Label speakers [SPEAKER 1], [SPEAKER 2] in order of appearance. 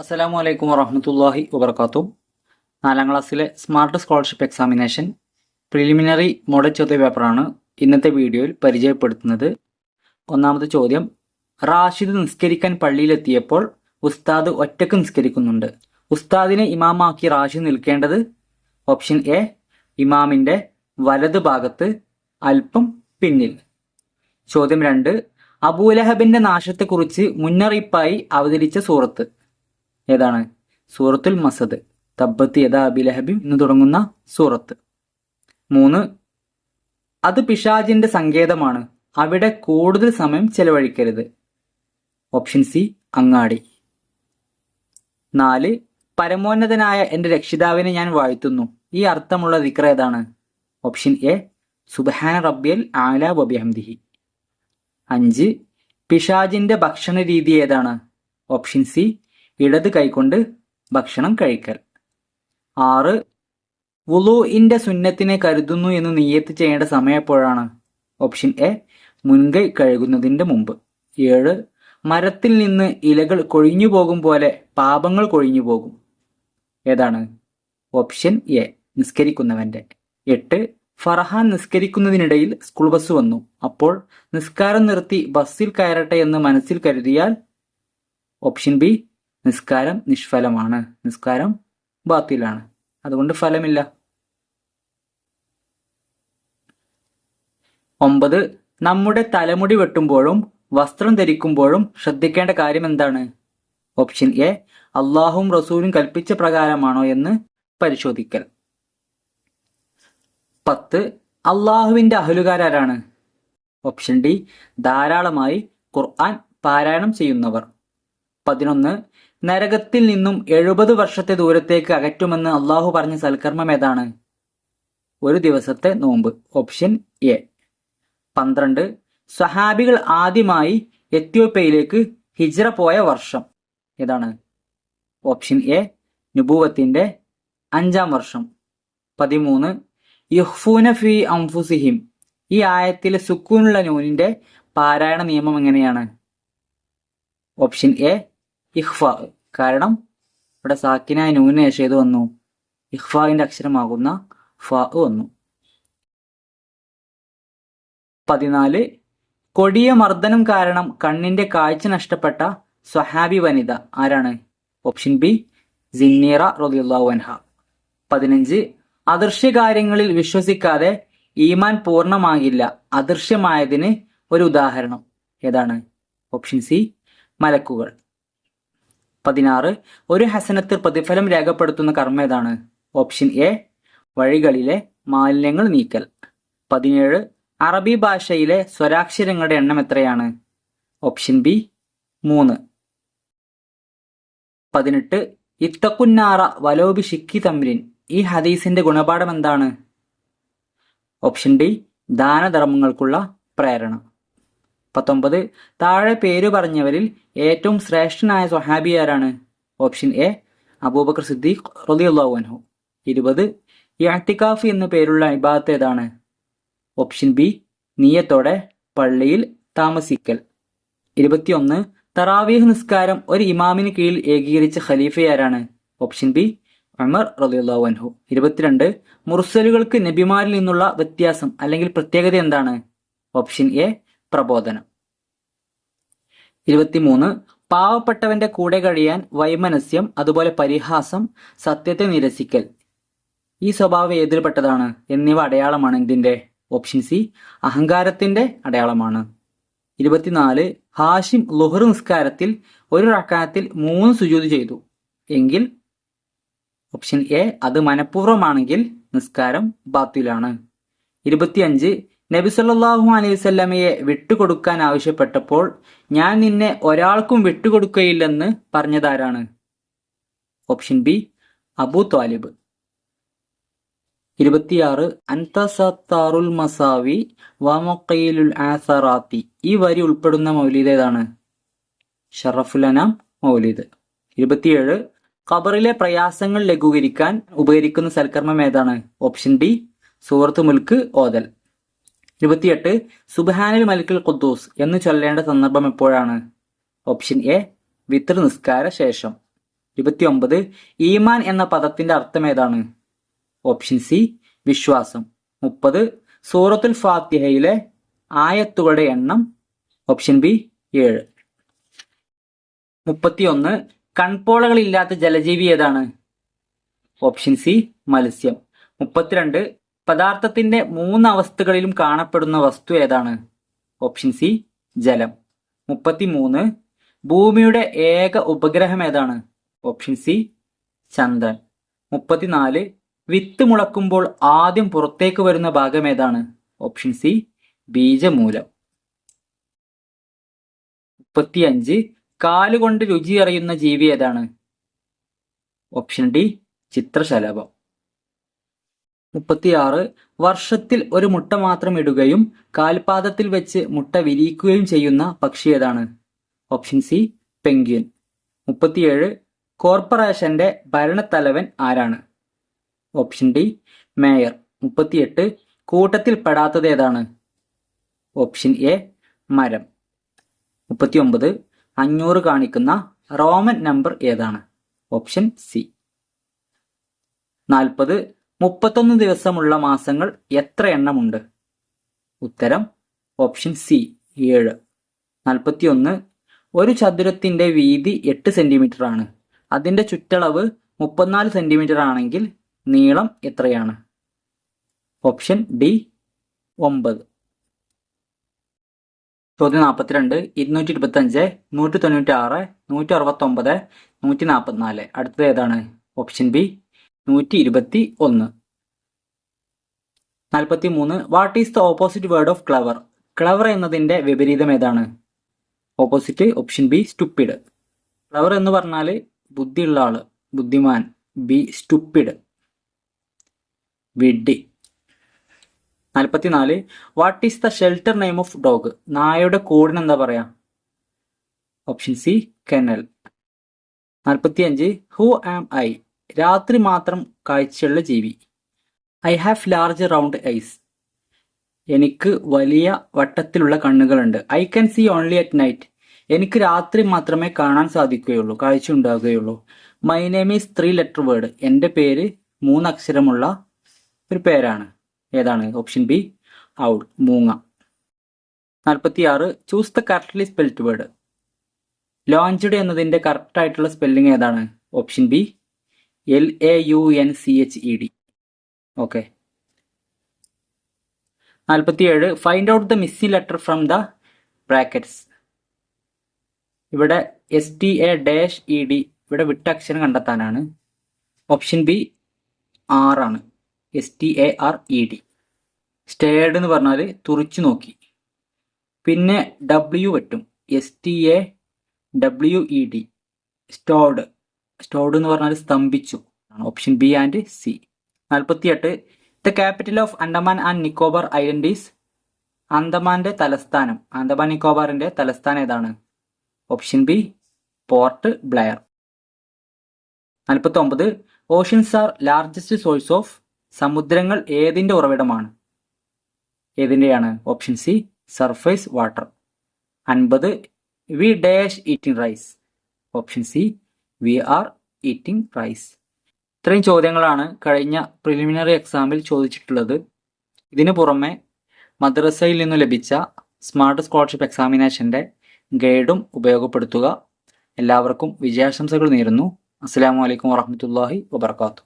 [SPEAKER 1] അസ്സലാമു അലൈക്കും വറഹമത്തല്ലാഹി വബർക്കാത്തു നാലാം ക്ലാസ്സിലെ smart scholarship examination preliminary model ചോദ്യ പേപ്പറാണ് ഇന്നത്തെ വീഡിയോയിൽ പരിചയപ്പെടുത്തുന്നത്. ഒന്നാമത്തെ ചോദ്യം റാഷിദ് നിസ്കരിക്കാൻ പള്ളിയിലെത്തിയപ്പോൾ ഉസ്താദ് ഒറ്റയ്ക്ക് നിസ്കരിക്കുന്നുണ്ട്. ഉസ്താദിനെ ഇമാമാക്കി റാഷിദ് നിൽക്കേണ്ടത്? ഓപ്ഷൻ എ ഇമാമിന്റെ വലത് ഭാഗത്ത് അല്പം പിന്നിൽ. ചോദ്യം രണ്ട് അബൂലഹബിന്റെ നാശത്തെക്കുറിച്ച് മുന്നറിയിപ്പായി അവതരിച്ച സൂറത്ത്. ഏതാണ്? സൂറത്തുൽ മസദ്. തബ്ബത്ത് യഥാ അബിലഹബിം എന്ന് തുടങ്ങുന്ന സൂറത്ത്. മൂന്ന് അത് പിശാജിന്റെ സങ്കേതമാണ്. അവിടെ കൂടുതൽ സമയം ചെലവഴിക്കരുത്. ഓപ്ഷൻ സി അങ്ങാടി. നാല് പരമോന്നതനായ എന്റെ രക്ഷിതാവിനെ ഞാൻ വാഴ്ത്തുന്നു. ഈ അർത്ഥമുള്ള ദിക്ര ഏതാണ്? ഓപ്ഷൻ എ സുബഹാൻ റബ്ബിയൽ ആല ബബിഹംദിഹി അഞ്ച് പിഷാജിന്റെ ഭക്ഷണ രീതി ഏതാണ്? ഓപ്ഷൻ സി ഇടത് കൈകൊണ്ട് ഭക്ഷണം കഴിക്കൽ. ആറ് വുളുഇന്റെ സുന്നത്തിനെ കരുതുന്നു എന്ന് നിയ്യത്ത് ചെയ്യേണ്ട സമയം എപ്പോഴാണ്? ഓപ്ഷൻ എ മുൻകൈ കഴുകുന്നതിന്റെ മുമ്പ്. ഏഴ് മരത്തിൽ നിന്ന് ഇലകൾ കൊഴിഞ്ഞു പോകും പോലെ പാപങ്ങൾ കൊഴിഞ്ഞു പോകും. ഏതാണ്? ഓപ്ഷൻ എ നിസ്കരിക്കുന്നവന്റെ. എട്ട് ഫർഹാൻ നിസ്കരിക്കുന്നതിനിടയിൽ സ്കൂൾ ബസ് വന്നു. അപ്പോൾ നിസ്കാരം നിർത്തി ബസ്സിൽ കയറട്ടെ എന്ന് മനസ്സിൽ കരുതിയാൽ ഓപ്ഷൻ ബി നിസ്കാരം നിഷ്ഫലമാണ്. നിസ്കാരം ബാത്തിലാണ്. അതുകൊണ്ട് ഫലമില്ല. ഒമ്പത് നമ്മുടെ തലമുടി വെട്ടുമ്പോഴും വസ്ത്രം ധരിക്കുമ്പോഴും ശ്രദ്ധിക്കേണ്ട കാര്യം എന്താണ്? ഓപ്ഷൻ എ അള്ളാഹും റസൂലും കൽപ്പിച്ച പ്രകാരമാണോ എന്ന് പരിശോധിക്കൽ. പത്ത് അള്ളാഹുവിന്റെ അഹലുകാരാരാണ്? ഓപ്ഷൻ ഡി ധാരാളമായി ഖുർആൻ പാരായണം ചെയ്യുന്നവർ. പതിനൊന്ന് നരകത്തിൽ നിന്നും എഴുപത് വർഷത്തെ ദൂരത്തേക്ക് അകറ്റുമെന്ന് അള്ളാഹു പറഞ്ഞ സൽക്കർമ്മം ഏതാണ്? ഒരു ദിവസത്തെ നോമ്പ്. Option A. പന്ത്രണ്ട്. സഹാബികൾ ആദ്യമായി എത്യോപ്യയിലേക്ക് ഹിജ്ര പോയ വർഷം. ഏതാണ്? Option A. നുബൂവത്തിന്റെ അഞ്ചാം വർഷം. പതിമൂന്ന്. യുഹ്ഫൂന ഫി അംഫുസിഹിം. ഈ ആയത്തിലെ സുക്കൂനുള്ള നൂനിന്റെ പാരായണ നിയമം എങ്ങനെയാണ്? Option A. ഇഹ്ഫ കാരണം ഇവിടെ സാക്കിനായ നൂന് ശേഷം ഏത് വന്നു. ഇഹ്ഫാവിന്റെ അക്ഷരമാകുന്ന ഫ വന്നു. പതിനാല് കൊടിയ മർദ്ദനം കാരണം കണ്ണിന്റെ കാഴ്ച നഷ്ടപ്പെട്ട സ്വഹാബി വനിത ആരാണ്? ഓപ്ഷൻ ബി സിന്നീറ റളിയല്ലാഹു അൻഹ. പതിനഞ്ച് അദൃശ്യകാര്യങ്ങളിൽ വിശ്വസിക്കാതെ ഈമാൻ പൂർണമാകില്ല. അദൃശ്യമായതിന് ഒരു ഉദാഹരണം. ഏതാണ്? ഓപ്ഷൻ സി മലക്കുകൾ. പതിനാറ്. ഒരു ഹസനത്തിൽ പ്രതിഫലം രേഖപ്പെടുത്തുന്ന കർമ്മ ഏതാണ്? ഓപ്ഷൻ എ വഴികളിലെ മാലിന്യങ്ങൾ നീക്കൽ. പതിനേഴ് അറബി ഭാഷയിലെ സ്വരാക്ഷരങ്ങളുടെ എണ്ണം എത്രയാണ്? ഓപ്ഷൻ ബി മൂന്ന്. പതിനെട്ട് ഇത്തക്കുന്നാറ വലോബി ഷിക്കി തമ്രിൻ ഈ ഹദീസിന്റെ ഗുണപാഠം എന്താണ്? ഓപ്ഷൻ ഡി ദാനധർമ്മങ്ങൾക്കുള്ള പ്രേരണ. പത്തൊമ്പത്. താഴെ പേര് പറഞ്ഞവരിൽ ഏറ്റവും ശ്രേഷ്ഠനായ സ്വഹാബി ആരാണ്? ഓപ്ഷൻ എ അബൂബക്കർ സിദ്ദീഖ് റളിയല്ലാഹു അൻഹു. ഇരുപത്. യാത്തിക്കാഫ് എന്ന പേരുള്ള ഇബാദത്ത് ഏതാണ്? ഓപ്ഷൻ ബി നീയത്തോടെ പള്ളിയിൽ താമസിക്കൽ. ഇരുപത്തിയൊന്ന്. തറാവീഹ് നിസ്കാരം ഒരു ഇമാമിന് കീഴിൽ ഏകീകരിച്ച ഖലീഫ ഖലീഫയാരാണ് ഓപ്ഷൻ ബി അമർ റളിയല്ലാഹു അൻഹു. ഇരുപത്തിരണ്ട്. മുർസലുകൾക്ക് നബിമാരിൽ നിന്നുള്ള വ്യത്യാസം അല്ലെങ്കിൽ പ്രത്യേകത എന്താണ്? ഓപ്ഷൻ എ പ്രബോധനം. ഇരുപത്തിമൂന്ന് പാവപ്പെട്ടവന്റെ കൂടെ കഴിയാൻ വൈമനസ്യം അതുപോലെ പരിഹാസം സത്യത്തെ നിരസിക്കൽ. ഈ സ്വഭാവം ഏതിൽപ്പെട്ടതാണ്? എന്നിവ അടയാളമാണ് ഇതിന്റെ ഓപ്ഷൻ സി അഹങ്കാരത്തിന്റെ അടയാളമാണ്. ഇരുപത്തിനാല് ഹാഷിം ലുഹർ നിസ്കാരത്തിൽ ഒരു റക്കാത്തിൽ മൂന്ന് സുജൂത് ചെയ്തു. എങ്കിൽ ഓപ്ഷൻ എ അത് മനഃപൂർവമാണെങ്കിൽ നിസ്കാരം ബാത്തിലാണ്. ഇരുപത്തിയഞ്ച് നബി അലൈവല്ലമയെ വിട്ടുകൊടുക്കാൻ ആവശ്യപ്പെട്ടപ്പോൾ ഞാൻ നിന്നെ ഒരാൾക്കും വിട്ടുകൊടുക്കുകയില്ലെന്ന് പറഞ്ഞതാരാണ്? ഓപ്ഷൻ ബി അബു താലിബ് ഇരുപത്തിയാറ് മസാവി വമൊക്കയിലുൽ ആസറാത്തി. ഈ വരി ഉൾപ്പെടുന്ന മൗലീദ് ഏതാണ്? ഷറഫുലനാം മൗലീദ്. ഇരുപത്തിയേഴ് ഖബറിലെ പ്രയാസങ്ങൾ ലഘൂകരിക്കാൻ ഉപകരിക്കുന്ന സൽക്കർമ്മം ഏതാണ്? ഓപ്ഷൻ ഡി സൂറത്ത് മുൽക്ക് ഓതൽ. ഇരുപത്തിയെട്ട് സുബാനുൽ മലിക്കുൽ ഖുദ്ദൂസ് എന്ന് ചൊല്ലേണ്ട സന്ദർഭം എപ്പോഴാണ്? ഓപ്ഷൻ എ വിത്ര നിസ്കാര ശേഷം. ഇരുപത്തിയൊമ്പത് ഈമാൻ എന്ന പദത്തിന്റെ അർത്ഥം ഏതാണ്? ഓപ്ഷൻ സി വിശ്വാസം. മുപ്പത് സൂറത്തുൽ ഫാത്തിഹയിലെ ആയത്തുകളുടെ എണ്ണം. ഓപ്ഷൻ ബി ഏഴ്. മുപ്പത്തിയൊന്ന് കൺപോളകളില്ലാത്ത ജലജീവി ഏതാണ്? ഓപ്ഷൻ സി മത്സ്യം. മുപ്പത്തിരണ്ട് പദാർത്ഥത്തിന്റെ മൂന്ന് അവസ്ഥകളിലും കാണപ്പെടുന്ന വസ്തു ഏതാണ്? ഓപ്ഷൻ സി ജലം. മുപ്പത്തിമൂന്ന് ഭൂമിയുടെ ഏക ഉപഗ്രഹം ഏതാണ്? ഓപ്ഷൻ സി ചന്ദ്രൻ. മുപ്പത്തിനാല് വിത്ത് മുളക്കുമ്പോൾ ആദ്യം പുറത്തേക്ക് വരുന്ന ഭാഗം ഏതാണ്? ഓപ്ഷൻ സി ബീജമൂലം. മുപ്പത്തിയഞ്ച് കാലുകൊണ്ട് രുചി അറിയുന്ന ജീവി ഏതാണ്? ഓപ്ഷൻ ഡി ചിത്രശലഭം. മുപ്പത്തിയാറ് വർഷത്തിൽ ഒരു മുട്ട മാത്രം ഇടുകയും കാൽപാദത്തിൽ വെച്ച് മുട്ട വിരിയിക്കുകയും ചെയ്യുന്ന പക്ഷി ഏതാണ്? Option C penguin. മുപ്പത്തിയേഴ് കോർപ്പറേഷന്റെ ഭരണത്തലവൻ ആരാണ്? Option D mayor. മുപ്പത്തിയെട്ട് കൂട്ടത്തിൽ പെടാത്തത് ഏതാണ്? ഓപ്ഷൻ എ മരം. മുപ്പത്തിയൊമ്പത് അഞ്ഞൂറ് കാണിക്കുന്ന റോമൻ നമ്പർ ഏതാണ്? Option C. നാൽപ്പത് മുപ്പത്തൊന്ന് ദിവസമുള്ള മാസങ്ങൾ എത്ര എണ്ണമുണ്ട്? ഉത്തരം ഓപ്ഷൻ സി ഏഴ്. നാൽപ്പത്തിയൊന്ന്. ഒരു ചതുരത്തിന്റെ വീതി എട്ട് സെന്റിമീറ്റർ ആണ് അതിന്റെ ചുറ്റളവ് മുപ്പത്തിനാല് സെന്റിമീറ്റർ ആണെങ്കിൽ നീളം എത്രയാണ്? ഓപ്ഷൻ ഡി ഒമ്പത്. ചോദ്യം നാൽപ്പത്തിരണ്ട് ഇരുന്നൂറ്റി ഇരുപത്തി അഞ്ച് നൂറ്റി തൊണ്ണൂറ്റി ആറ് നൂറ്റി അറുപത്തി ഒമ്പത് നൂറ്റി നാൽപ്പത്തിനാല് അടുത്തത് ഏതാണ്? ഓപ്ഷൻ ബി നൂറ്റി ഇരുപത്തി ഒന്ന് നാൽപ്പത്തി മൂന്ന് what is the opposite word of clever clever എന്നതിന്റെ വിപരീതം ഏതാണ്? Opposite option B stupid clever എന്ന് പറഞ്ഞാൽ ബുദ്ധിയുള്ള ആൾ ബുദ്ധിമാൻ. ബി സ്റ്റുപ്പിഡ് വിഡ്ഡി നാൽപ്പത്തിനാല് what is the shelter name of dog നായയുടെ കോഡിന് എന്താ പറയാ? ഓപ്ഷൻ സി കെനൽ നാൽപ്പത്തിയഞ്ച് ഹു ആം ഐ രാത്രി മാത്രം കാഴ്ചയുള്ള ജീവി. I have large round eyes എനിക്ക് വലിയ വട്ടത്തിലുള്ള കണ്ണുകളുണ്ട്. I can see only at night എനിക്ക് രാത്രി മാത്രമേ കാണാൻ സാധിക്കുകയുള്ളൂ കാഴ്ച ഉണ്ടാകുകയുള്ളൂ. My name is three letter word എന്റെ പേര് മൂന്നക്ഷരമുള്ള ഒരു പേരാണ്. ഏതാണ്? ഓപ്ഷൻ ബി ഔഡ് മൂങ്ങ. നാൽപ്പത്തിയാറ് choose the correctly spelt word launched എന്നതിന്റെ കറക്റ്റ് ആയിട്ടുള്ള സ്പെല്ലിംഗ് ഏതാണ്? Option B L A U N C H E D okay നാൽപ്പത്തിയേഴ് find out the missing letter from the brackets ഇവിടെ S T A dash E D ഇവിടെ വിട്ട അക്ഷരം കണ്ടെത്താനാണ്. Option B ആണ്. S T A R E D stared എന്ന് പറഞ്ഞാൽ തുറിച്ചു നോക്കി. പിന്നെ ഡബ്ല്യു വെട്ടും. S T A W E D stowed stowed എന്ന് പറഞ്ഞാൽ സ്തംഭിച്ചു. ഓപ്ഷൻ ബി ആൻഡ് സി നാൽപ്പത്തിയെട്ട് the capital of Andaman and Nicobar islands അന്തമാന്റെ തലസ്ഥാനം. അന്തമാൻ നിക്കോബാറിന്റെ തലസ്ഥാനം ഏതാണ്? ഓപ്ഷൻ ബി പോർട്ട് ബ്ലയർ നാൽപ്പത്തി ഒമ്പത് oceans are largest source of സമുദ്രങ്ങൾ ഏതിന്റെ ഉറവിടമാണ്? ഏതിന്റെയാണ് ഓപ്ഷൻ സി സർഫേസ് വാട്ടർ അൻപത്. We dash eating rice option C we are eating rice ഇത്രയും ചോദ്യങ്ങളാണ് കഴിഞ്ഞ പ്രിലിമിനറി എക്സാമിൽ ചോദിച്ചിട്ടുള്ളത്. ഇതിനു പുറമെ മദ്രസയിൽ നിന്നു ലഭിച്ച സ്മാർട്ട് സ്കോളർഷിപ്പ് എക്സാമിനേഷന്റെ ഗൈഡും ഉപയോഗപ്പെടുത്തുക. എല്ലാവർക്കും വിജയാശംസകൾ നേരുന്നു. അസ്സാം വലൈക്കും വാഹമത്തല്ലാഹി വാബർക്കാത്തു